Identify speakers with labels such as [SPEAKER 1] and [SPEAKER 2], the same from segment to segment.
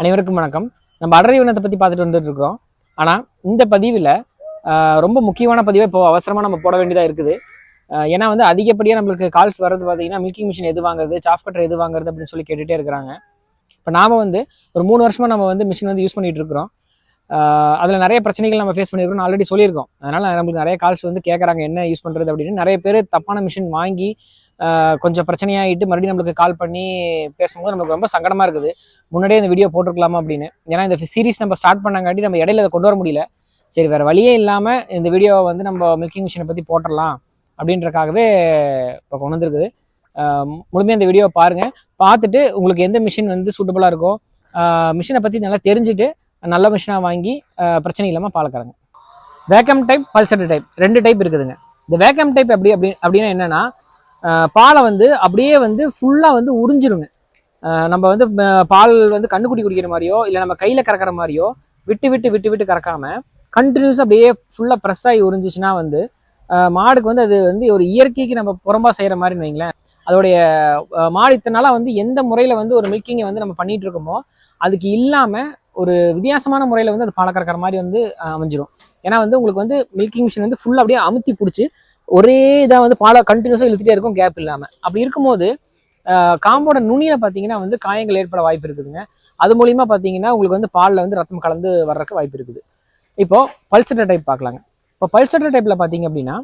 [SPEAKER 1] அனைவருக்கும் வணக்கம். நம்ம அடர் வனத்தை பற்றி பார்த்துட்டு வந்துட்டு இருக்கிறோம். ஆனால் இந்த பதிவில் ரொம்ப முக்கியமான பதிவை இப்போ அவசரமாக நம்ம போட வேண்டியதாக இருக்குது. ஏன்னா வந்து அதிகப்படியாக நம்மளுக்கு கால்ஸ் வர்றது பார்த்தீங்கன்னா மில்கிங் மிஷின் எது வாங்குறது சாஃப் கட்டர் எது வாங்குறது அப்படின்னு சொல்லி கேட்டுகிட்டே இருக்கிறாங்க. இப்போ நாம் வந்து ஒரு மூணு வருஷமாக நம்ம வந்து மிஷின் வந்து யூஸ் பண்ணிகிட்டு இருக்கிறோம். அதில் நிறைய பிரச்சனைகள் நம்ம ஃபேஸ் பண்ணியிருக்கோம் ஆல்ரெடி சொல்லியிருக்கோம். அதனால் நம்மளுக்கு நிறைய கால்ஸ் வந்து கேட்குறாங்க என்ன யூஸ் பண்ணுறது அப்படின்னு. நிறைய பேர் தப்பான மிஷின் வாங்கி கொஞ்சம் பிரச்சனையாகிட்டு மறுபடியும் நம்மளுக்கு கால் பண்ணி பேசும்போது நமக்கு ரொம்ப சங்கடமாக இருக்குது. முன்னாடியே இந்த வீடியோ போட்டிருக்கலாமா அப்படின்னு. ஏன்னா இந்த சீரிஸ் நம்ம ஸ்டார்ட் பண்ணாங்காட்டி நம்ம இடையில அதை கொண்டு வர முடியல. சரி வேறு வழியே இல்லாமல் இந்த வீடியோவை வந்து நம்ம மில்கிங் மிஷினை பற்றி போட்டுடலாம் அப்படின்றக்காகவே இப்போ கொண்டு வந்துருக்குது. முழுமையாக இந்த வீடியோவை பாருங்கள் பார்த்துட்டு உங்களுக்கு எந்த மிஷின் வந்து சூட்டபுளாக இருக்கோ மிஷினை பற்றி நல்லா தெரிஞ்சுட்டு நல்ல மிஷினாக வாங்கி பிரச்சனை இல்லாமல் பாலக்கறங்க. வேக்கம் டைப் பல்சர் டைப் ரெண்டு டைப் இருக்குதுங்க. இந்த வேக்கம் டைப் எப்படி அப்படி அப்படின்னா என்னென்னா பாலை வந்து அப்படியே வந்து ஃபுல்லாக வந்து உறிஞ்சிருங்க. நம்ம வந்து பால் வந்து கண்ணுக்குட்டி குடிக்கிற மாதிரியோ இல்லை நம்ம கையில் கறக்கிற மாதிரியோ விட்டு விட்டு விட்டு விட்டு கறக்காமல் கண்டினியூஸ் அப்படியே ஃபுல்லாக ப்ரெஸ் ஆகி உறிஞ்சிச்சுன்னா வந்து மாடுக்கு வந்து அது வந்து ஒரு இயற்கைக்கு நம்ம புறம்பாக செய்கிற மாதிரின்னு வைங்களேன். அதோடைய மாடு இத்தனை நாளாக வந்து எந்த முறையில் வந்து ஒரு மில்கிங்கை வந்து நம்ம பண்ணிகிட்டு இருக்கோமோ அதுக்கு இல்லாமல் ஒரு வித்தியாசமான முறையில் வந்து அது பாலை கறக்கிற மாதிரி வந்து அமைஞ்சிடும் ஏன்னா வந்து உங்களுக்கு வந்து மில்கிங் மிஷின் வந்து ஃபுல்லாக அப்படியே அமுத்தி பிடிச்சி ஒரே இதாக வந்து பாலை கண்டினியூஸாக இழுத்துட்டே இருக்கும் கேப் இல்லாமல் அப்படி இருக்கும்போது காம்போட நுனியில் பார்த்தீங்கன்னா வந்து காயங்கள் ஏற்பட வாய்ப்பு இருக்குதுங்க. அது மூலியமாக பார்த்தீங்கன்னா உங்களுக்கு வந்து பாலில் வந்து ரத்தம் கலந்து வர்றதுக்கு வாய்ப்பு இருக்குது. இப்போது பல்சட்டர் டைப் பார்க்கலாங்க இப்போ பல்சட்டர் டைப்பில் பார்த்தீங்க அப்படின்னா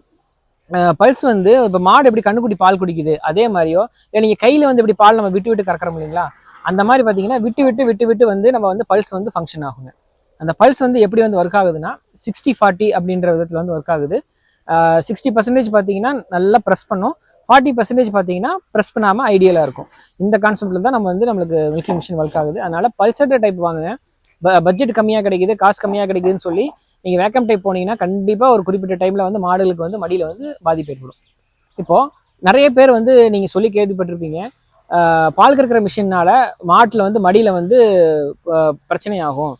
[SPEAKER 1] பல்ஸ் வந்து இப்போ மாடு எப்படி கண்ணுக்குட்டி பால் குடிக்குது அதே மாதிரியோ இல்லை நீங்கள் கையில் வந்து இப்படி பால் நம்ம விட்டு விட்டு கறக்கிறோம் இல்லைங்களா அந்த மாதிரி பார்த்தீங்கன்னா விட்டு விட்டு விட்டு விட்டு வந்து நம்ம வந்து பல்ஸ் வந்து ஃபங்க்ஷன் ஆகுங்க. அந்த பல்ஸ் வந்து எப்படி வந்து ஒர்க் ஆகுதுன்னா சிக்ஸ்டி ஃபார்ட்டி அப்படின்ற விதத்தில் வந்து ஒர்க் ஆகுது. சிக்ஸ்டி பர்சன்டேஜ் பார்த்தீங்கன்னா நல்லா ப்ரெஸ் பண்ணும். ஃபார்ட்டி பர்சன்டேஜ் பார்த்தீங்கன்னா ப்ரெஸ் பண்ணாமல் ஐடியலாக இருக்கும். இந்த கான்செப்ட்டில் தான் நம்ம வந்து நம்மளுக்கு மில்கிங் மிஷின் ஒர்க் ஆகுது. அதனால் பல்சட்டர் டைப் வாங்குங்க. பட்ஜெட் கம்மியாக கிடைக்குது காசு கம்மியாக கிடைக்குதுன்னு சொல்லி நீங்கள் வேக்கம் டைப் போனீங்கன்னா கண்டிப்பாக ஒரு குறிப்பிட்ட டைமில் வந்து மாடுகளுக்கு வந்து மடியில் வந்து பாதிப்பு ஏற்படும். இப்போது நிறைய பேர் வந்து நீங்கள் சொல்லி கேள்விப்பட்டிருப்பீங்க. பால் கறக்கிற மிஷினால் மாட்டில் வந்து மடியில் வந்து பிரச்சனை பிரச்சனையாகும்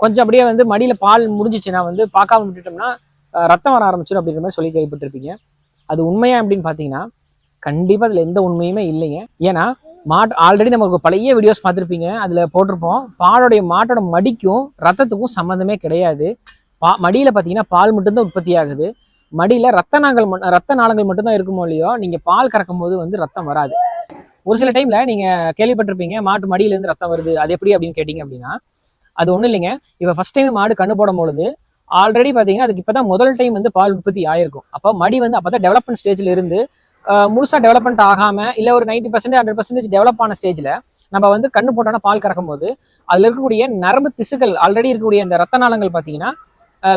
[SPEAKER 1] கொஞ்சம் அப்படியே வந்து மடியில் பால் முடிஞ்சிச்சுன்னா வந்து பார்க்காம விட்டுட்டோம்னா ரத்தம் வர ஆரம்பிச்சிடும் அப்படின்ற மாதிரி சொல்லி கேள்விப்பட்டிருப்பீங்க. அது உண்மையா அப்படின்னு பார்த்தீங்கன்னா கண்டிப்பாக அதில் எந்த உண்மையுமே இல்லைங்க. ஏன்னா மாட் ஆல்ரெடி நமக்கு பழைய வீடியோஸ் பார்த்துருப்பீங்க அதில் போட்டிருப்போம். பாலோடைய மாட்டோட மடிக்கும் ரத்தத்துக்கும் சம்மந்தமே கிடையாது. பா மடியில் பார்த்தீங்கன்னா பால் மட்டும்தான் உற்பத்தி ஆகுது. மடியில் ரத்த நாங்கள் ரத்த நாளங்கள் மட்டும்தான் இருக்குமோ இல்லையோ நீங்கள் பால் கறக்கும் போது வந்து ரத்தம் வராது. ஒரு சில டைமில் நீங்கள் கேள்விப்பட்டிருப்பீங்க மாட்டு மடியிலேருந்து ரத்தம் வருது அது எப்படி அப்படின்னு கேட்டிங்க அப்படின்னா அது ஒன்றும் இல்லைங்க. இப்போ ஃபர்ஸ்ட் டைம் மாடு கண்ணு போடும் பொழுது ஆல்ரெடி பார்த்தீங்கன்னா அதுக்கு இப்போ தான் முதல் டைம் வந்து பால் உற்பத்தி ஆயிருக்கும். அப்போ மடி வந்து அப்போ தான் டெவலப்மெண்ட் ஸ்டேஜில் இருந்து முழுசாக டெவலப்மெண்ட் ஆகாமல் இல்லை ஒரு ninety percentage hundred percentage develop ஆன ஸ்டேஜில் நம்ம வந்து கண்ணு போட்டோன்னா பால் கறக்கும் போது அதில் இருக்கக்கூடிய நரம்பு திசுக்கள் ஆல்ரெடி இருக்கக்கூடிய அந்த ரத்த நாளங்கள் பார்த்தீங்கன்னா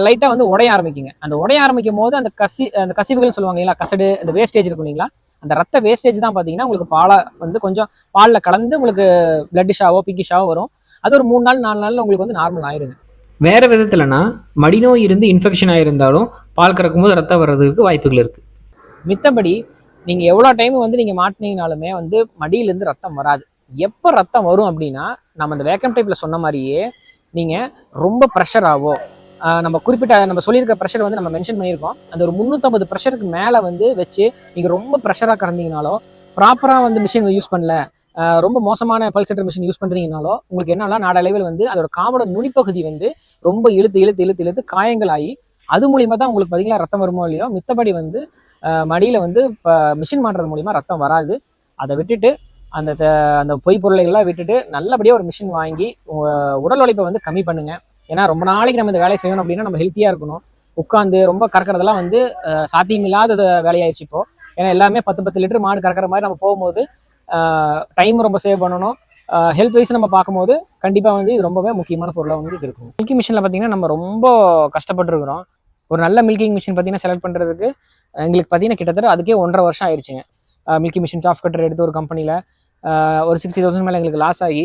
[SPEAKER 1] லைட்டாக வந்து உடைய ஆரம்பிக்குங்க. அந்த உடைய ஆரம்பிக்கும் போது அந்த கசி அந்த கசிவுகள் சொல்லுவாங்க இல்லைங்களா கசடு அந்த வேஸ்டேஜ் இருக்கும் இல்லைங்களா அந்த ரத்த வேஸ்டேஜ் தான் பார்த்தீங்கன்னா உங்களுக்கு பாலை வந்து கொஞ்சம் பாலில் கலந்து உங்களுக்கு பிளட்டிஷாவோ ஷாவோ வரும். அது ஒரு மூணு நாள் நாலு நாளில் உங்களுக்கு வந்து நார்மல் ஆயிருங்க. வேறு விதத்துலனா மடிநோய் இருந்து இன்ஃபெக்ஷன் ஆகிருந்தாலும் பால் கறக்கும் போது ரத்தம் வர்றதுக்கு வாய்ப்புகள் இருக்குது மித்தபடி நீங்கள் எவ்வளோ டைம் வந்து நீங்கள் மாட்டினீங்கனாலுமே வந்து மடியிலேருந்து ரத்தம் வராது. எப்போ ரத்தம் வரும் அப்படின்னா நம்ம அந்த வேக்கம் டைப்பில் சொன்ன மாதிரியே நீங்கள் ரொம்ப ப்ரெஷராகவோ நம்ம குறிப்பிட்ட நம்ம சொல்லியிருக்க ப்ரெஷர் வந்து நம்ம மென்ஷன் பண்ணியிருக்கோம். அந்த ஒரு முந்நூற்றம்பது ப்ரெஷருக்கு மேலே வந்து வச்சு நீங்கள் ரொம்ப ப்ரெஷராக கறந்தீங்கனாலோ ப்ராப்பராக வந்து மிஷின் யூஸ் பண்ணல ரொம்ப மோசமான பல்செட்டர் மிஷின் யூஸ் பண்ணுறீங்கனாலோ உங்களுக்கு என்னன்னா நாடளவில் வந்து அதோட காமோட நுனிப்பகுதி வந்து ரொம்ப இழுத்து இழுத்து இழுத்து இழுத்து காயங்கள் ஆகி அது மூலியமா தான் உங்களுக்கு பார்த்தீங்கன்னா ரத்தம் வருமோ இல்லையோ மித்தபடி வந்து மடியில் வந்து இப்போ மிஷின் மாட்டுறது மூலியமா ரத்தம் வராது. அதை விட்டுட்டு அந்த த- அந்த பொய் பொருளைகள்லாம் விட்டுட்டு நல்லபடியாக ஒரு மிஷின் வாங்கி உடல் உழைப்பை வந்து கம்மி பண்ணுங்க. ஏன்னா ரொம்ப நாளைக்கு நம்ம இந்த வேலையை செய்யணும் அப்படின்னா நம்ம ஹெல்த்தியாக இருக்கணும். உட்காந்து ரொம்ப கறக்கிறதெல்லாம் வந்து சாத்தியமில்லாத வேலையாயிடுச்சு இப்போ. ஏன்னா எல்லாமே பத்து பத்து லிட்டர் மாடு கறக்கிற மாதிரி நம்ம போகும்போது டைம் ரொம்ப சேவ் பண்ணணும். ஹெல்த் வைஸ் நம்ம பார்க்கும்போது கண்டிப்பாக வந்து இது ரொம்பவே முக்கியமான பொருளாக வந்து இருக்கும். மில்கிங் மிஷினில் பார்த்தீங்கன்னா நம்ம ரொம்ப கஷ்டப்பட்டுருக்குறோம். ஒரு நல்ல மில்கிங் மிஷின் பார்த்தீங்கன்னா செலக்ட் பண்ணுறதுக்கு எங்களுக்கு பார்த்தீங்கன்னா கிட்டத்தட்ட அதுக்கே ஒன்றரை வருஷம் ஆயிடுச்சுங்க மில்கி மிஷின் சாஃப்ட் கட்டர் எடுத்து ஒரு கம்பெனியில் ஒரு சிக்ஸ்டி தௌசண்ட் மேலே எங்களுக்கு லாஸ் ஆகி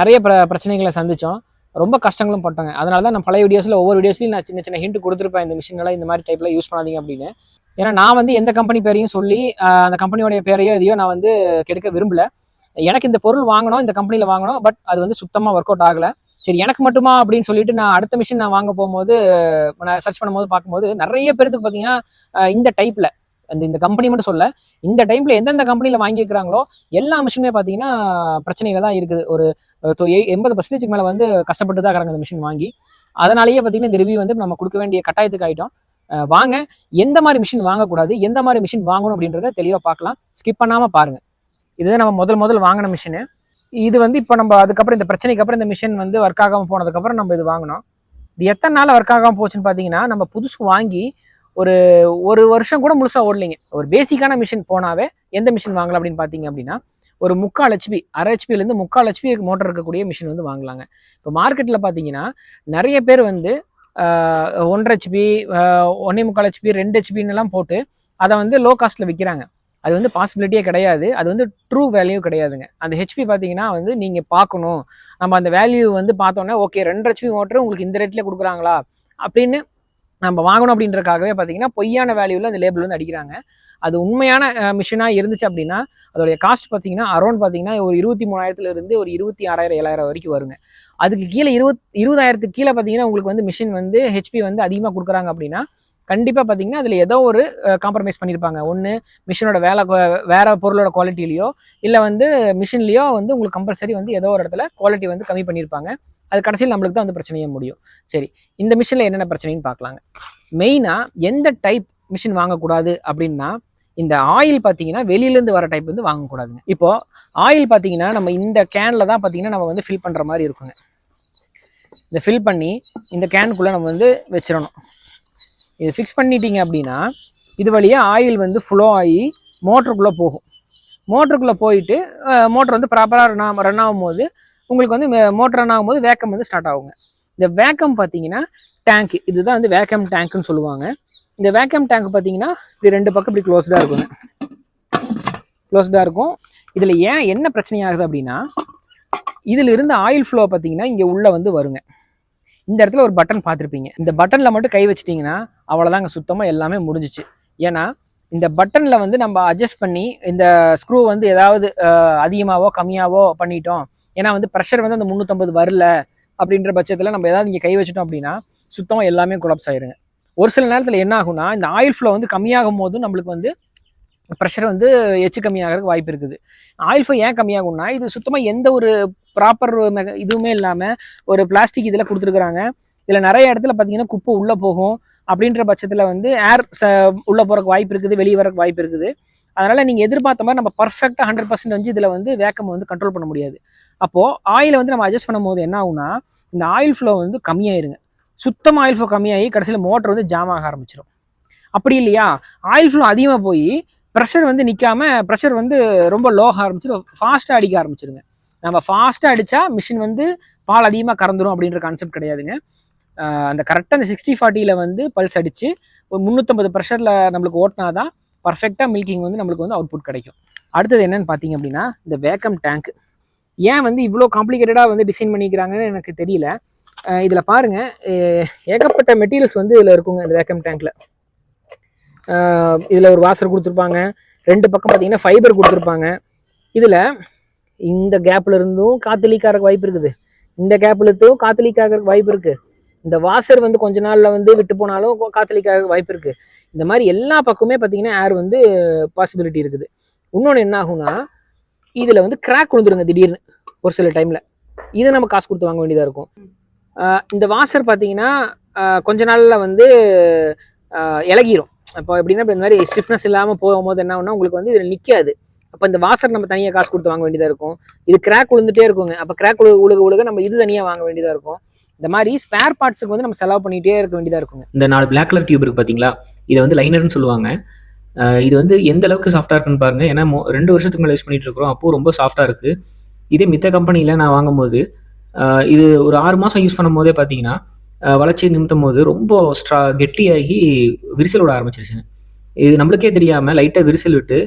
[SPEAKER 1] நிறைய பிர பிரச்சனைகளை சந்தித்தோம் ரொம்ப கஷ்டங்களும் பட்டோங்க. அதனால தான் நான் பழைய வீடியோஸில் ஒவ்வொரு வீடியோஸ்லையும் நான் சின்ன சின்ன ஹிண்ட் கொடுத்துருப்பேன். இந்த மிஷின்லாம் இந்த மாதிரி டைப்பில் யூஸ் பண்ணாதீங்க அப்படின்னு. ஏன்னா நான் வந்து எந்த கம்பெனி பேரையும் சொல்லி அந்த கம்பெனியோடைய பேரையோ எதையோ நான் வந்து கெடுக்க விரும்பலை. எனக்கு இந்த பொருள் வாங்கணும் இந்த கம்பெனியில் வாங்கணும் பட் அது வந்து சுத்தமாக ஒர்க் அவுட் ஆகலை. சரி எனக்கு மட்டுமா அப்படின்னு சொல்லிட்டு நான் அடுத்த மிஷின் நான் வாங்க போகும்போது நான் சர்ச் பண்ணும்போது பார்க்கும்போது நிறைய பேருக்கு பார்த்தீங்கன்னா இந்த டைப்பில் அந்த இந்த கம்பெனி மட்டும் சொல்ல இந்த டைம்ல எந்தெந்த கம்பெனியில் வாங்கியிருக்கிறாங்களோ எல்லா மிஷினுமே பார்த்தீங்கன்னா பிரச்சனைகள் தான் இருக்குது. ஒரு எண்பது பர்சன்டேஜ்க்கு மேலே வந்து கஷ்டப்பட்டு தான் இருக்கிறாங்க இந்த மிஷின் வாங்கி. அதனாலேயே பார்த்தீங்கன்னா இந்த ரிவ்யூ வந்து நம்ம கொடுக்க வேண்டிய கட்டாயத்துக்கு ஆகிட்டோம் வாங்க எந்த மாதிரி மிஷின் வாங்கக்கூடாது எந்த மாதிரி மிஷின் வாங்கணும் அப்படின்றத தெளிவாக பார்க்கலாம். ஸ்கிப் பண்ணாமல் பாருங்கள் இதுதான் நம்ம முதல் முதல் வாங்கின மிஷினு இது வந்து இப்போ நம்ம அதுக்கப்புறம் இந்த பிரச்சனைக்கு அப்புறம் இந்த மிஷின் வந்து ஒர்க் ஆகாமல் போனதுக்கப்புறம் நம்ம இது வாங்கினோம். இது எத்தனை நாள் ஒர்க் ஆகாமல் போச்சுன்னு பார்த்தீங்கன்னா நம்ம புதுசு வாங்கி ஒரு ஒரு வருஷம் கூட முழுசாக ஓடலைங்க. ஒரு பேசிக்கான மிஷின் போனாவே எந்த மிஷின் வாங்கலாம் அப்படின்னு பார்த்தீங்க அப்படின்னா ஒரு முக்கால் ஹெச்பி அரை ஹெச்பிலேருந்து முக்கால் ஹெச்பி மோட்டர் இருக்கக்கூடிய மிஷின் வந்து வாங்கலாங்க. இப்போ மார்க்கெட்டில் பார்த்தீங்கன்னா நிறைய பேர் வந்து ஒன்றரை ஹெச்பி ஒன்னே முக்கால் ஹெச்பி ரெண்டு ஹெச்பின்னு எல்லாம் போட்டு அதை வந்து லோ காஸ்ட்டில் விற்கிறாங்க அது வந்து பாசிபிலிட்டியே கிடையாது. அது வந்து ட்ரூ வேல்யூ கிடையாதுங்க. அந்த ஹெச்பி பார்த்தீங்கன்னா வந்து நீங்கள் பார்க்கணும். நம்ம அந்த வேல்யூ வந்து பார்த்தோன்னே ஓகே ரெண்டு ஹெச்பி மோட்டர் உங்களுக்கு இந்த ரேட்டில் கொடுக்குறாங்களா? அப்படின்னு நம்ம வாங்கணும் அப்படின்றக்காகவே பார்த்தீங்கன்னா பொய்யான வேல்யூவில் அந்த லேபிள் வந்து அடிக்கிறாங்க. அது உண்மையான மிஷினாக இருந்துச்சு அப்படின்னா அதோடைய காஸ்ட் பார்த்தீங்கன்னா அரௌண்ட் பார்த்தீங்கன்னா ஒரு இருபத்தி மூணாயிரத்துலேருந்து ஒரு இருபத்தி ஆறாயிரம் ஏழாயிரம் வரைக்கும் வருங்க. அதுக்கு கீழே இருபத் இருபதாயிரத்துக்கு கீழே பார்த்தீங்கன்னா உங்களுக்கு வந்து மிஷின் வந்து ஹெச்பி வந்து அதிகமாக கொடுக்குறாங்க அப்படின்னா கண்டிப்பாக பார்த்தீங்கன்னா அதில் ஏதோ ஒரு காம்ப்ரமைஸ் பண்ணியிருப்பாங்க ஒன்று மிஷினோட வேலை வேறு வேற பொருளோட குவாலிட்டிலையோ இல்லை வந்து மிஷின்லேயோ வந்து உங்களுக்கு கம்பல்சரி வந்து ஏதோ ஒரு இடத்துல குவாலிட்டி வந்து கம்மி பண்ணியிருப்பாங்க அது கடைசியில் நம்மளுக்கு தான் வந்து பிரச்சனையே முடியும். சரி இந்த மிஷினில் என்னென்ன பிரச்சனைன்னு பார்க்கலாங்க மெயினாக எந்த டைப் மிஷின் வாங்கக்கூடாது அப்படின்னா இந்த ஆயில் பார்த்தீங்கன்னா வெளியிலேருந்து வர டைப் வந்து வாங்கக்கூடாதுங்க. இப்போது ஆயில் பார்த்தீங்கன்னா நம்ம இந்த கேனில் தான் பார்த்தீங்கன்னா நம்ம வந்து ஃபில் பண்ணுற மாதிரி இருக்குங்க. இதை ஃபில் பண்ணி இந்த கேனுக்குள்ளே நம்ம வந்து வச்சிடணும். இது ஃபிக்ஸ் பண்ணிட்டீங்க அப்படின்னா இது வழியாக ஆயில் வந்து ஃப்ளோ ஆகி மோட்டருக்குள்ளே போகும். மோட்டருக்குள்ளே போயிட்டு மோட்டர் வந்து ப்ராப்பராக ரன் ரன் ஆகும்போது உங்களுக்கு வந்து மோட்டர் ரன் ஆகும்போது வேக்கம் வந்து ஸ்டார்ட் ஆகுங்க. இந்த வேக்கம் பார்த்தீங்கன்னா டேங்க் இதுதான் வந்து வேக்கம் டேங்க்னு சொல்லுவாங்க. இந்த வேக்கம் டேங்க் பார்த்தீங்கன்னா இப்படி ரெண்டு பக்கம் இப்படி க்ளோஸ்டாக இருக்குங்க. க்ளோஸ்டாக இருக்கும். இதில் ஏன் என்ன பிரச்சனை ஆகுது அப்படின்னா இதில் இருந்து ஆயில் ஃப்ளோ பார்த்தீங்கன்னா இங்கே உள்ளே வந்து வருங்க. இந்த இடத்துல ஒரு பட்டன் பார்த்துருப்பீங்க இந்த பட்டனில் மட்டும் கை வச்சிட்டிங்கன்னா அவ்வளோதாங்க சுத்தமாக எல்லாமே முடிஞ்சிச்சு. ஏன்னா இந்த பட்டனில் வந்து நம்ம அட்ஜஸ்ட் பண்ணி இந்த ஸ்க்ரூ வந்து ஏதாவது அதிகமாகவோ கம்மியாகவோ பண்ணிட்டோம். ஏன்னா வந்து ப்ரெஷர் வந்து அந்த முந்நூற்றம்பது வரல அப்படின்ற பட்சத்தில் நம்ம ஏதாவது இங்கே கை வச்சிட்டோம் அப்படின்னா சுத்தமாக எல்லாமே கொலாப்ஸ் ஆயிருங்க. ஒரு சில நேரத்தில் என்ன ஆகும்னா இந்த ஆயில் ஃப்ளோ வந்து கம்மியாகும் போது நம்மளுக்கு வந்து ப்ரெஷர் வந்து எச்சு கம்மியாகிறதுக்கு வாய்ப்பு இருக்குது. ஆயில் ஃப்ளோ ஏன் கம்மியாகும்னா இது சுத்தமாக எந்த ஒரு ப்ராப்பர் இதுவுமே இல்லாமல் ஒரு பிளாஸ்டிக் இதில் கொடுத்துருக்குறாங்க. இதில் நிறைய இடத்துல பார்த்தீங்கன்னா குப்பை உள்ளே போகும். அப்படின்ற பட்சத்தில் வந்து ஏர் உள்ளே போகிறக்கு வாய்ப்பு இருக்குது வெளியே வரக்கு வாய்ப்பு இருக்குது. அதனால் நீங்கள் எதிர்பார்த்த மாதிரி நம்ம பர்ஃபெக்டாக ஹண்ட்ரட் பர்சன்ட் வந்து இதில் வந்து வேக்கம் வந்து கண்ட்ரோல் பண்ண முடியாது. அப்போது ஆயிலை வந்து நம்ம அட்ஜஸ்ட் பண்ணும்போது என்ன ஆகுனா இந்த ஆயில் ஃப்ளோ வந்து கம்மியாயிருங்க. சுத்தமாக ஆயில் ஃப்ளோ கம்மியாகி கடைசியில் மோட்டர் வந்து ஜாம் ஆக ஆரம்பிச்சிடும் அப்படி இல்லையா? ஆயில் ஃப்ளோ அதிகமாக போய் ப்ரெஷர் வந்து நிற்காம ப்ரெஷர் வந்து ரொம்ப லோ ஆரம்பிச்சிடும் ஃபாஸ்ட்டாக அடிக்க ஆரம்பிச்சிருங்க. நம்ம ஃபாஸ்ட்டாக அடித்தா மிஷின் வந்து பால் அதிகமாக கறந்துடும் அப்படின்ற கான்செப்ட் கிடையாதுங்க. அந்த கரெக்டாக அந்த சிக்ஸ்டி ஃபார்ட்டியில் வந்து பல்ஸ் அடித்து ஒரு முந்நூற்றம்பது ப்ரெஷரில் நம்மளுக்கு ஓட்டினா தான் பர்ஃபெக்டாக மில்கிங் வந்து நம்மளுக்கு வந்து அவுட்புட் கிடைக்கும். அடுத்தது என்னென்னு பார்த்தீங்க அப்படின்னா இந்த வேக்கம் டேங்க் ஏன் வந்து இவ்வளோ காம்ப்ளிகேட்டடாக வந்து டிசைன் பண்ணிக்கிறாங்கன்னு எனக்கு தெரியல. இதில் பாருங்கள் ஏகப்பட்ட மெட்டீரியல்ஸ் வந்து இதில் இருக்குங்க இந்த வேக்கம் டேங்க்கில் இதில் ஒரு வாசர் கொடுத்துருப்பாங்க. ரெண்டு பக்கம் பார்த்தீங்கன்னா ஃபைபர் கொடுத்துருப்பாங்க. இதில் இந்த கேப்பில் இருந்தும் காற்று லீக் ஆகிறக்கு வாய்ப்பு இருக்குது. இந்த கேப்பில் இருந்தும் காற்று லீக் ஆகிறக்கு வாய்ப்பு இருக்குது இந்த வாசர் வந்து கொஞ்ச நாளில் வந்து விட்டு போனாலும் காத்தலிக்காக வாய்ப்பு இருக்குது இந்த மாதிரி எல்லா பக்கமே பார்த்தீங்கன்னா ஏர் வந்து பாசிபிலிட்டி இருக்குது. இன்னொன்று என்ன ஆகும்னா இதில் வந்து கிராக் விழுந்துருங்க திடீர்னு ஒரு சில டைமில் இதை நம்ம காசு கொடுத்து வாங்க வேண்டியதாக இருக்கும். இந்த வாசர் பார்த்தீங்கன்னா கொஞ்ச நாளில் வந்து இலகிரும். அப்போ எப்படின்னா இந்த மாதிரி ஸ்டிஃப்னஸ் இல்லாமல் போகும்போது என்ன ஆகும்னா உங்களுக்கு வந்து இதில் நிற்காது அப்போ இந்த வாசர் நம்ம தனியாக காசு கொடுத்து வாங்க வேண்டியதாக இருக்கும். இது கிராக் விழுந்துட்டே இருக்குங்க. அப்போ கிராக் உழுக உழுக நம்ம இது தனியாக வாங்க வேண்டியதாக இருக்கும். இந்த மாதிரி ஸ்பேர் பார்ட்ஸுக்கு வந்து நம்ம செலவு பண்ணிகிட்டே இருக்க வேண்டியதாக இருக்குங்க.
[SPEAKER 2] இந்த நாலு பிளாக் கலர் டியூப் இருக்கு பார்த்தீங்களா இதை வந்து லைனர்னு சொல்லுவாங்க. இது வந்து எந்த அளவுக்கு சாஃப்டாக இருக்குன்னு பாருங்க. ஏன்னா ரெண்டு வருஷத்துக்கு மேலே யூஸ் பண்ணிட்டு இருக்கிறோம். அப்போ ரொம்ப சாஃப்டாக இருக்கு. இதே மித்த கம்பெனியில் நான் வாங்கும்போது இது ஒரு ஆறு மாதம் யூஸ் பண்ணும் போதே பார்த்தீங்கன்னா வளர்ச்சி நிமித்தும் போது ரொம்ப ஸ்ட்ரா கெட்டியாகி விரிசல் விட ஆரம்பிச்சிருச்சுங்க. இது நம்மளுக்கே தெரியாமல் லைட்டாக விரிசல் விட்டு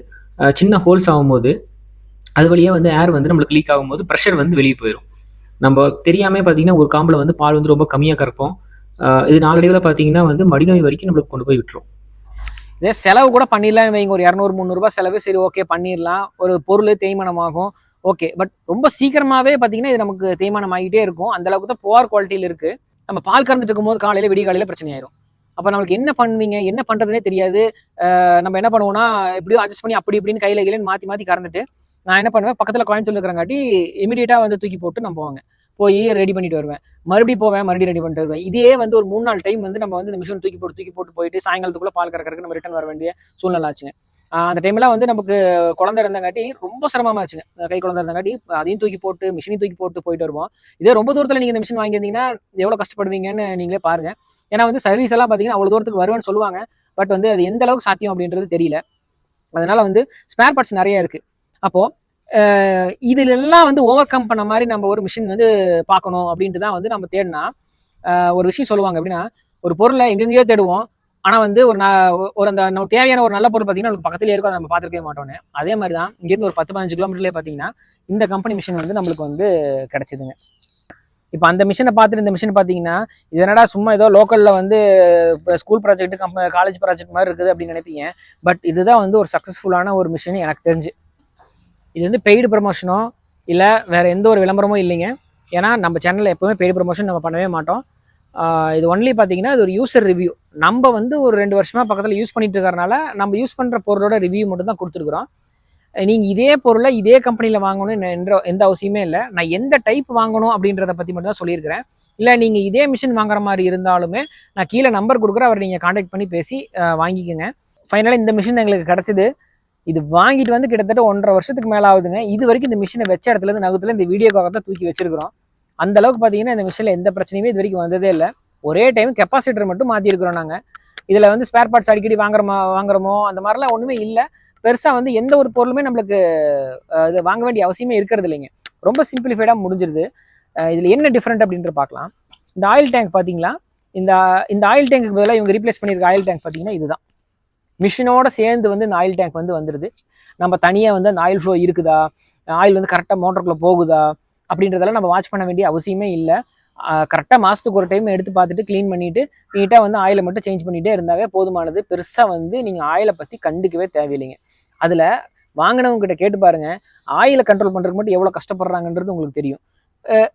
[SPEAKER 2] சின்ன ஹோல்ஸ் ஆகும்போது அது வழியாக வந்து ஏர் வந்து நம்மளுக்கு லீக் ஆகும்போது ப்ரெஷர் வந்து வெளியே போயிடும் நம்ம தெரியாமல் பார்த்தீங்கன்னா ஒரு காம்பில் வந்து பால் வந்து ரொம்ப கம்மியாக கறப்போம். இது நாளடைவில் பார்த்தீங்கன்னா வந்து மடிநோய் வரைக்கும் நம்மளுக்கு கொண்டு போய் விட்டுரும்.
[SPEAKER 1] இதே செலவு கூட பண்ணிடலாம்னு வைங்க ஒரு இரநூறு முந்நூறுபா செலவு. சரி ஓகே பண்ணிடலாம். ஒரு பொருள் தேய்மானமாகும். ஓகே. பட் ரொம்ப சீக்கிரமாகவே பார்த்தீங்கன்னா இது நமக்கு தேய்மானம் ஆகிட்டே இருக்கும். அந்த அளவுக்கு தான் புவர் குவாலிட்டியில் இருக்குது நம்ம பால் கறந்துட்டு இருக்கும்போது காலையில் விடிய காலையில் பிரச்சனை ஆயிரும். அப்போ நம்மளுக்கு என்ன பண்ணுவீங்க? என்ன பண்ணுறதுனே தெரியாது. நம்ம என்ன பண்ணுவோம்னா எப்படியும் அட்ஜஸ்ட் பண்ணி அப்படி இப்படின்னு கையில் கையிலன்னு மாற்றி மாற்றி கறந்துட்டு நான் என்ன பண்ணுவேன்? பக்கத்தில் கோயம்புத்தூர் இருக்கிறங்காட்டி இமீடியட்டாக வந்து தூக்கி போட்டு நான் போவாங்க. போய் ரெடி பண்ணிட்டு வருவேன். மறுபடியும் போவேன் மறுபடியும் ரெடி பண்ணிட்டு வருவேன். இதே வந்து ஒரு மூணு நாள் டைம் வந்து நம்ம வந்து இந்த மிஷின் தூக்கி போட்டு தூக்கி போட்டு போயிட்டு சாயங்காலத்துக்குள்ள பால் கறக்கறதுக்கு நம்ம ரிட்டர்ன் வர வேண்டிய சூழ்நிலை ஆச்சுங்க. அந்த டைம்லாம் வந்து நமக்கு குழந்தை இருந்தங்காட்டி ரொம்ப சிரமமா ஆச்சுங்க. கை குழந்தை இருந்தங்காட்டி அதையும் தூக்கி போட்டு மிஷினையும் தூக்கி போட்டு போயிட்டு வருவோம். இதே ரொம்ப தூரத்தில் நீங்கள் இந்த மிஷின் வாங்கியிருந்தீங்கன்னா எவ்வளோ கஷ்டப்படுவீங்கன்னு நீங்களே பாருங்க. ஏன்னா வந்து சர்வீஸ் எல்லாம் பார்த்தீங்கன்னா அவ்வளோ தூரத்துக்கு வருவேன்னு சொல்லுவாங்க. பட் வந்து அது எந்த அளவுக்கு சாத்தியம் அப்படின்றது தெரியல. அதனால வந்து ஸ்பேர் பார்ட்ஸ் நிறைய இருக்குது அப்போ இதுலெல்லாம் வந்து ஓவர் கம் பண்ண மாதிரி நம்ம ஒரு மிஷின் வந்து பார்க்கணும் அப்படின்ட்டு தான் வந்து நம்ம தேடினா ஒரு விஷயம் சொல்லுவாங்க. அப்படின்னா ஒரு பொருளை எங்கெங்கேயோ தேடுவோம். ஆனால் வந்து ஒரு நான் ஒரு அந்த நமக்கு தேவையான ஒரு நல்ல பொருள் பார்த்தீங்கன்னா நமக்கு பக்கத்துலேயே இருக்கும். அதை நம்ம பார்த்துருக்கவே மாட்டோம்னு. அதே மாதிரி தான் இங்கேருந்து ஒரு பத்து பதினஞ்சு கிலோமீட்டர்லேயே பார்த்தீங்கன்னா இந்த கம்பெனி மிஷின் வந்து நம்மளுக்கு வந்து கிடச்சிதுங்க. இப்போ அந்த மிஷினை பார்த்துட்டு இந்த மிஷின் பார்த்தீங்கன்னா இது என்னடா சும்மா ஏதோ லோக்கலில் வந்து ஸ்கூல் ப்ராஜெக்ட் கம்ப காலேஜ் ப்ராஜெக்ட் மாதிரி இருக்குது அப்படின்னு நினைப்பீங்க. பட் இதுதான் வந்து ஒரு சக்ஸஸ்ஃபுல்லான ஒரு மிஷின் எனக்கு தெரிஞ்சு. இது வந்து பெய்டு ப்ரமோஷனோ இல்லை வேறு எந்த ஒரு விளம்பரமும் இல்லைங்க. ஏன்னா நம்ம சேனலில் எப்போவுமே பெய்டு ப்ரமோஷன் நம்ம பண்ணவே மாட்டோம். இது ஒன்லி பார்த்தீங்கன்னா இது ஒரு யூசர் ரிவ்யூ நம்ம வந்து ஒரு ரெண்டு வருஷமாக பக்கத்தில் யூஸ் பண்ணிட்டு இருக்கிறனால நம்ம யூஸ் பண்ணுற பொருளோட ரிவ்யூ மட்டும் தான் கொடுத்துருக்குறோம். நீங்கள் இதே பொருளை இதே கம்பெனியில் வாங்கணும்னு என்ற எந்த அவசியமே இல்லை. நான் எந்த டைப் வாங்கணும் அப்படின்றத பற்றி மட்டும் தான் சொல்லியிருக்கிறேன். இல்லை நீங்கள் இதே மிஷின் வாங்குற மாதிரி இருந்தாலுமே நான் கீழே நம்பர் கொடுக்குறேன். அவர் நீங்கள் காண்டாக்ட் பண்ணி பேசி வாங்கிக்கோங்க. ஃபைனலாக இந்த மிஷின் எங்களுக்கு கிடச்சிது. இது வாங்கிட்டு வந்து கிட்டத்தட்ட ஒன்றரை வருஷத்துக்கு மேலே ஆகுதுங்க. இது வரைக்கும் இந்த மிஷினை வச்ச இடத்துல இருந்து நகத்துல இந்த வீடியோக்காக தான் தூக்கி வச்சிருக்கிறோம். அந்த அளவுக்கு பார்த்தீங்கன்னா இந்த மிஷினில் எந்த பிரச்சனையுமே இது வரைக்கும் வந்ததே இல்லை. ஒரே டைம் கெப்பாசிட்டர் மட்டும் மாற்றிருக்கிறோம் நாங்கள் இதில் வந்து ஸ்பேர் பார்ட்ஸ் அடிக்கடி வாங்குறோமா வாங்குறோமோ அந்த மாதிரிலாம் ஒன்றுமே இல்லை. பெருசாக வந்து எந்த ஒரு பொருளுமே நம்மளுக்கு இது வாங்க வேண்டிய அவசியமே இருக்கிறது இல்லைங்க. ரொம்ப சிம்பிளிஃபைடாக முடிஞ்சிருது. இதில் என்ன டிஃப்ரெண்ட் அப்படின்ட்டு பார்க்கலாம் இந்த ஆயில் டேங்க் பார்த்தீங்களா இந்த இந்த ஆயில் டேங்க்கு பதிலாக இவங்க ரீப்ளேஸ் பண்ணியிருக்க ஆயில் டேங்க் பார்த்தீங்கன்னா இதுதான். மிஷினோட சேர்ந்து வந்து இந்த ஆயில் டேங்க் வந்து வந்துடுது நம்ம தனியாக வந்து அந்த ஆயில் ஃப்ளோ இருக்குதா? ஆயில் வந்து கரெக்டாக மோட்டருக்குள்ளே போகுதா? அப்படின்றதெல்லாம் நம்ம வாட்ச் பண்ண வேண்டிய அவசியமே இல்லை. கரெக்டாக மாதத்துக்கு ஒரு டைம் எடுத்து பார்த்துட்டு க்ளீன் பண்ணிவிட்டு நீட்டாக வந்து ஆயிலை மட்டும் சேஞ்ச் பண்ணிகிட்டே இருந்தாவே போதுமானது. பெருசாக வந்து நீங்கள் ஆயிலை பற்றி கண்டுக்கவே தேவையில்லைங்க. அதில் வாங்கினவங்ககிட்ட கேட்டு பாருங்கள் ஆயிலை கண்ட்ரோல் பண்ணுறதுக்கு மட்டும் எவ்வளோ கஷ்டப்படுறாங்கன்றது உங்களுக்கு தெரியும்.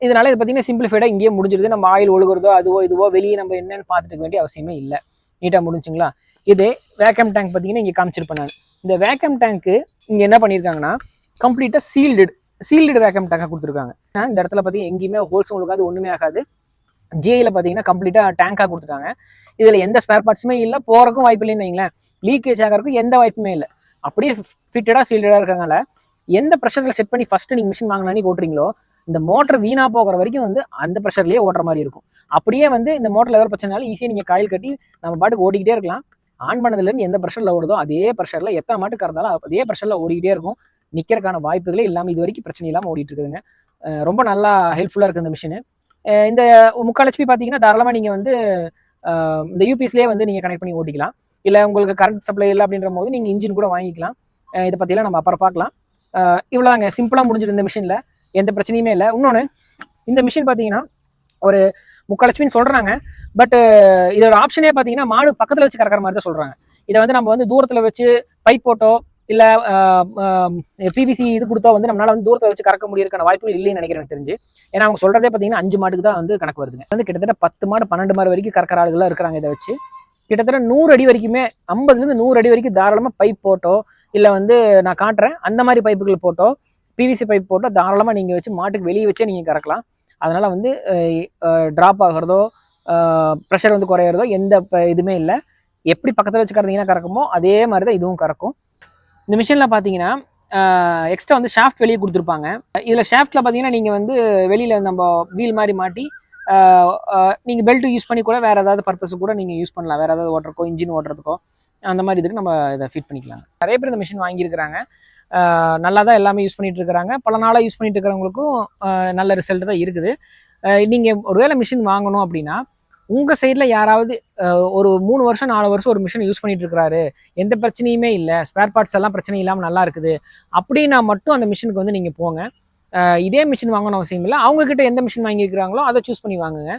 [SPEAKER 1] இதனால் இது பார்த்திங்கன்னா சிம்பிளிஃபைடாக இங்கேயே முடிஞ்சிருது. நம்ம ஆயில் ஒழுகுறதோ அதுவோ இதுவோ வெளியே நம்ம என்னன்னு பார்த்துட்டு வேண்டிய அவசியமே இல்லை. நீட்டாக முடிஞ்சுங்களா? இதே வேக்கம் டேங்க் பார்த்தீங்கன்னா இங்கே காமிச்சிருப்பேன் நான். இந்த வேக்கம் டேங்க்கு இங்கே என்ன பண்ணியிருக்காங்கன்னா கம்ப்ளீட்டாக சீல்டு சீல்டு வேக்கம் டேங்காக கொடுத்துருக்காங்க. இந்த இடத்துல பார்த்தீங்கன்னா எங்கேயுமே ஹோல்ஸும் உழுகாது ஒன்றுமே ஆகாது. ஜிஐயில் பார்த்தீங்கன்னா கம்ப்ளீட்டாக டேங்காக கொடுத்துருக்காங்க. இதில் எந்த ஸ்பேர் பார்ட்ஸுமே இல்லை போகிறக்கும் வாய்ப்பு இல்லைன்னு வைங்களேன். லீக்கேஜ் ஆகிறதுக்கும் எந்த வாய்ப்புமே இல்லை. அப்படியே ஃபிட்டடாக சீல்டடாக இருக்கறனால எந்த ப்ரெஷரில் செட் பண்ணி ஃபஸ்ட்டு நீங்கள் மிஷின் வாங்கினா ஓட்டுறீங்களோ இந்த மோட்டர் வீணாக போகிற வரைக்கும் வந்து அந்த ப்ரெஷர்லேயே ஓட்டுற மாதிரி இருக்கும். அப்படியே வந்து இந்த மோட்டரில் ஏதாவது பிரச்சனைனாலும் ஈஸியாக நீங்கள் காயில் கட்டி நம்ம பாட்டுக்கு ஓடிக்கிட்டே இருக்கலாம். ஆன் பண்ணதுலேருந்து எந்த ப்ரெஷரில் ஓடுதோ அதே ப்ரெஷரில் எத்தனை மாட்டுக்கு இருந்தாலும் அதே ப்ரெஷரில் ஓடிக்கிட்டே இருக்கும். நிற்கிறதுக்கான வாய்ப்புகளே இல்லாமல் இது வரைக்கும் பிரச்சனை இல்லாமல் ஓடிட்டு இருக்குதுங்க. ரொம்ப நல்லா ஹெல்ப்ஃபுல்லாக இருக்குது இந்த மிஷினு இந்த முக்கால் ஹெச்பி பார்த்தீங்கன்னா தாராளமாக நீங்கள் வந்து இந்த யூபிஎஸ்லேயே வந்து நீங்கள் கனெக்ட் பண்ணி ஓட்டிக்கலாம். இல்லை உங்களுக்கு கரண்ட் சப்ளை இல்லை அப்படின்ற போது நீங்கள் இன்ஜின் கூட வாங்கிக்கலாம். இதை பற்றிலாம் நம்ம அப்புறம் பார்க்கலாம். இவ்வளோதாங்க சிம்பிளாக முடிஞ்சிருக்கு இந்த மிஷினில் எந்த பிரச்சனையுமே இல்லை. இன்னொன்று இந்த மிஷின் பார்த்தீங்கன்னா ஒரு முக்கால் சொல்கிறாங்க பட் இதோட ஆப்ஷனே பார்த்தீங்கன்னா மாடு பக்கத்தில் வச்சு கறக்கிற மாதிரி தான் சொல்கிறாங்க இதை வந்து நம்ம வந்து தூரத்தில் வச்சு பைப் போட்டோ இல்லை பிவிசி இது கொடுத்தா வந்து நம்மளால வந்து தூரத்தை வச்சு கறக்க முடியறதுக்கான வாய்ப்புகள் இல்லைன்னு நினைக்கிறேன் தெரிஞ்சு. ஏன்னா அவங்க சொல்கிறதே பார்த்தீங்கன்னா அஞ்சு மாட்டுக்கு தான் வந்து கணக்கு வருதுங்க. வந்து கிட்டத்தட்ட பத்து மாடு பன்னெண்டு மாடு வரைக்கும் கறக்கிற ஆளுகளாக இருக்கிறாங்க இதை வச்சு. கிட்டத்தட்ட நூறு அடி வரைக்குமே ஐம்பதுலேருந்து நூறு அடி வரைக்கும் தாராளமாக பைப் போட்டோ இல்லை வந்து நான் காட்டுறேன் அந்த மாதிரி பைப்புகள் போட்டோ பிவிசி பைப் போட்டு தாராளமாக நீங்கள் வச்சு மாட்டுக்கு வெளியே வச்சே நீங்கள் கறக்கலாம். அதனால் வந்து ட்ராப் ஆகிறதோ ப்ரெஷர் வந்து குறையிறதோ எந்த இதுவுமே இல்லை. எப்படி பக்கத்தில் வச்சு கறந்தீங்கன்னா கறக்குமோ அதே மாதிரி தான் இதுவும் கறக்கும். இந்த மிஷினில் பார்த்தீங்கன்னா எக்ஸ்ட்ரா வந்து ஷாஃப்ட் வெளியே கொடுத்துருப்பாங்க. இதில் ஷாஃப்ட்டில் பார்த்தீங்கன்னா நீங்கள் வந்து வெளியில் நம்ம வீல் மாதிரி மாட்டி நீங்கள் பெல்ட் யூஸ் பண்ணி கூட வேறு ஏதாவது பர்பஸ் கூட நீங்கள் யூஸ் பண்ணலாம். வேறு ஏதாவது ஓட்டுறக்கோ இன்ஜின் ஓட்டுறதுக்கோ அந்த மாதிரி இதுக்கு நம்ம இதை ஃபிட் பண்ணிக்கலாம். நிறைய பேர் இந்த மிஷின் வாங்கியிருக்கிறாங்க. நல்லா தான் எல்லாமே யூஸ் பண்ணிட்டு இருக்கிறாங்க. பல நாளாக யூஸ் பண்ணிட்டு இருக்கிறவங்களுக்கும் நல்ல ரிசல்ட் தான் இருக்குது. நீங்கள் ஒருவேளை மிஷின் வாங்கணும் அப்படின்னா உங்கள் சைடில் யாராவது ஒரு மூணு வருஷம் நாலு வருஷம் ஒரு மிஷின் யூஸ் பண்ணிட்டு இருக்கிறாரு. எந்த பிரச்சனையுமே இல்லை. ஸ்பேர் பார்ட்ஸ் எல்லாம் பிரச்சனை இல்லாமல் நல்லா இருக்குது. அப்படின்னா மட்டும் அந்த மிஷினுக்கு வந்து நீங்கள் போங்க. இதே மிஷின் வாங்கணும் அவசியம் இல்லை. அவங்கக்கிட்ட எந்த மிஷின் வாங்கியிருக்கிறாங்களோ அதை சூஸ் பண்ணி வாங்குங்க.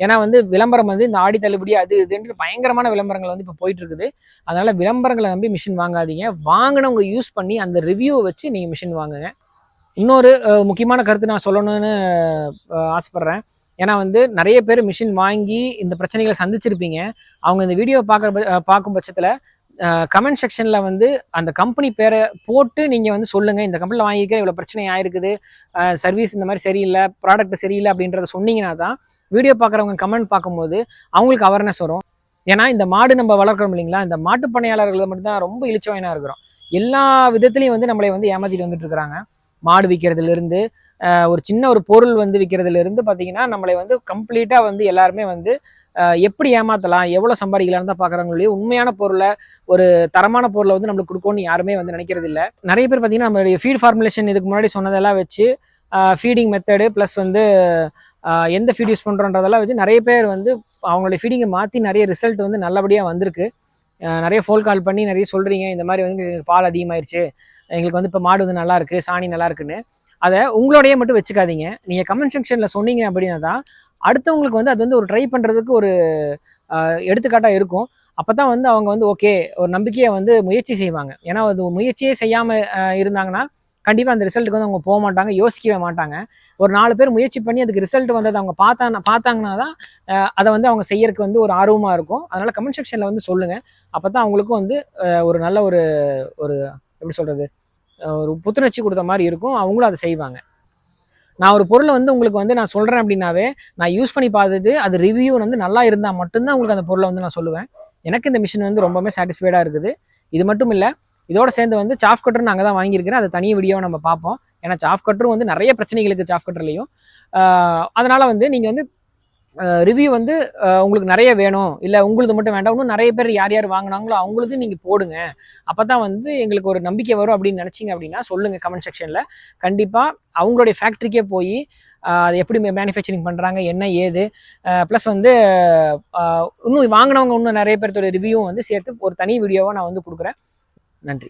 [SPEAKER 1] ஏன்னா வந்து விளம்பரம் வந்து இந்த ஆடி தள்ளுபடி அது இதுன்ட்டு பயங்கரமான விளம்பரங்கள் வந்து இப்போ போயிட்டு இருக்குது அதனால விளம்பரங்களை நம்பி மிஷின் வாங்காதீங்க. வாங்கினவங்க யூஸ் பண்ணி அந்த ரிவ்யூவை வச்சு நீங்கள் மிஷின் வாங்குங்க. இன்னொரு முக்கியமான கருத்து நான் சொல்லணும்னு ஆசைப்பட்றேன். ஏன்னா வந்து நிறைய பேர் மிஷின் வாங்கி இந்த பிரச்சனைகளை சந்திச்சிருப்பீங்க. அவங்க இந்த வீடியோ பார்க்குற பார்க்கும் பட்சத்தில் கமெண்ட் செக்ஷனில் வந்து அந்த கம்பெனி பேரை போட்டு நீங்கள் வந்து சொல்லுங்கள் இந்த கம்பெனியில் வாங்கிக்க இவ்வளோ பிரச்சனை ஆயிருக்குது. சர்வீஸ் இந்த மாதிரி சரியில்லை ப்ராடக்ட் சரியில்லை அப்படின்றத சொன்னீங்கன்னா தான் வீடியோ பார்க்குறவங்க கமெண்ட் பார்க்கும்போது அவங்களுக்கு அவேர்னஸ் வரும். ஏன்னா இந்த மாடு நம்ம வளர்க்குறோம் இல்லைங்களா? இந்த மாட்டு பண்ணையாளர்கள் மட்டும்தான் ரொம்ப இழிச்சவனாக இருக்கிறோம். எல்லா விதத்துலையும் வந்து நம்மளை வந்து ஏமாத்திட்டு வந்துட்டு இருக்கிறாங்க. மாடு விற்கிறதுலேருந்து ஒரு சின்ன ஒரு பொருள் வந்து விற்கிறதுலேருந்து பார்த்தீங்கன்னா நம்மளை வந்து கம்ப்ளீட்டாக வந்து எல்லாருமே வந்து எப்படி ஏமாத்தலாம் எவ்வளோ சம்பாதிக்கலாம்னு தான் பார்க்குறாங்களே உண்மையான பொருளை ஒரு தரமான பொருளை வந்து நம்மளுக்கு கொடுக்கணும்னு யாருமே வந்து நினைக்கிறது இல்லை. நிறைய பேர் பார்த்தீங்கன்னா நம்மளுடைய ஃபீட் ஃபார்முலேஷன் இதுக்கு முன்னாடி சொன்னதெல்லாம் வச்சு ஃபீடிங் மெத்தடு ப்ளஸ் வந்து எந்த ஃபீட் யூஸ் பண்ணுறோன்றதெல்லாம் வச்சு நிறைய பேர் வந்து அவங்களுடைய ஃபீடிங்கை மாற்றி நிறைய ரிசல்ட் வந்து நல்லபடியாக வந்திருக்கு. நிறைய ஃபோன் கால் பண்ணி நிறைய சொல்கிறீங்க இந்த மாதிரி வந்து எங்களுக்கு பால் அதிகமாயிருச்சு. எங்களுக்கு வந்து இப்போ மாடு வந்து நல்லாயிருக்கு சாணி நல்லா இருக்குன்னு. அதை உங்களோடையே மட்டும் வச்சுக்காதீங்க. நீங்கள் கமெண்ட் செக்ஷனில் சொன்னீங்க அப்படின்னா தான் அடுத்தவங்களுக்கு வந்து அது வந்து ஒரு ட்ரை பண்ணுறதுக்கு ஒரு எடுத்துக்காட்டாக இருக்கும். அப்போ தான் வந்து அவங்க வந்து ஓகே ஒரு நம்பிக்கையை வந்து முயற்சி செய்வாங்க. ஏன்னா அது முயற்சியே செய்யாமல் இருந்தாங்கன்னா கண்டிப்பாக அந்த ரிசல்ட்டுக்கு வந்து அவங்க போக மாட்டாங்க யோசிக்கவே மாட்டாங்க. ஒரு நாலு பேர் முயற்சி பண்ணி அதுக்கு ரிசல்ட் வந்தது அவங்க பார்த்தா பார்த்தாங்கன்னா தான் அதை வந்து அவங்க செய்யறதுக்கு வந்து ஒரு ஆர்வமாக இருக்கும். அதனால் கமெண்ட் செக்ஷனில் வந்து சொல்லுங்கள் அப்போ தான் அவங்களுக்கும் வந்து ஒரு நல்ல ஒரு ஒரு எப்படி சொல்கிறது ஒரு புத்துணர்ச்சி கொடுத்த மாதிரி இருக்கும். அவங்களும் அதை செய்வாங்க. நான் ஒரு பொருளை வந்து உங்களுக்கு வந்து நான் சொல்கிறேன் அப்படின்னாவே நான் யூஸ் பண்ணி பார்த்துட்டு அது ரிவ்யூ வந்து நல்லா இருந்தால் மட்டும்தான் உங்களுக்கு அந்த பொருளை வந்து நான் சொல்லுவேன். எனக்கு இந்த மிஷின் வந்து ரொம்பவே சாட்டிஸ்ஃபைடாக இருக்குது. இது மட்டும் இல்லை இதோட சேர்ந்து வந்து சாஃப் கட்டர் நாங்கள் தான் வாங்கியிருக்கிறேன். அது தனி வீடியோவை நம்ம பார்ப்போம். ஏன்னா சாஃப் கட்டரும் வந்து நிறைய பிரச்சனைகளுக்கு சாஃப் கட்டர்லையும் அதனால் வந்து நீங்கள் வந்து ரிவ்யூ வந்து உங்களுக்கு நிறைய வேணும். இல்லை உங்களுக்கு மட்டும் வேண்டாம். இன்னும் நிறைய பேர் யார் யார் வாங்கினாங்களோ அவங்களுக்கு நீங்கள் போடுங்க. அப்போ தான் வந்து எங்களுக்கு ஒரு நம்பிக்கை வரும் அப்படின்னு நினச்சிங்க அப்படின்னா சொல்லுங்கள் கமெண்ட் செக்ஷனில் கண்டிப்பாக அவங்களுடைய ஃபேக்ட்ரிக்கே போய் அது எப்படி மேனுஃபேக்சரிங் பண்ணுறாங்க என்ன ஏது? ப்ளஸ் வந்து இன்னும் வாங்கினவங்க இன்னும் நிறைய பேர்த்தோட ரிவ்யூவும் வந்து சேர்த்து ஒரு தனி வீடியோவாக நான் வந்து கொடுக்குறேன். நன்றி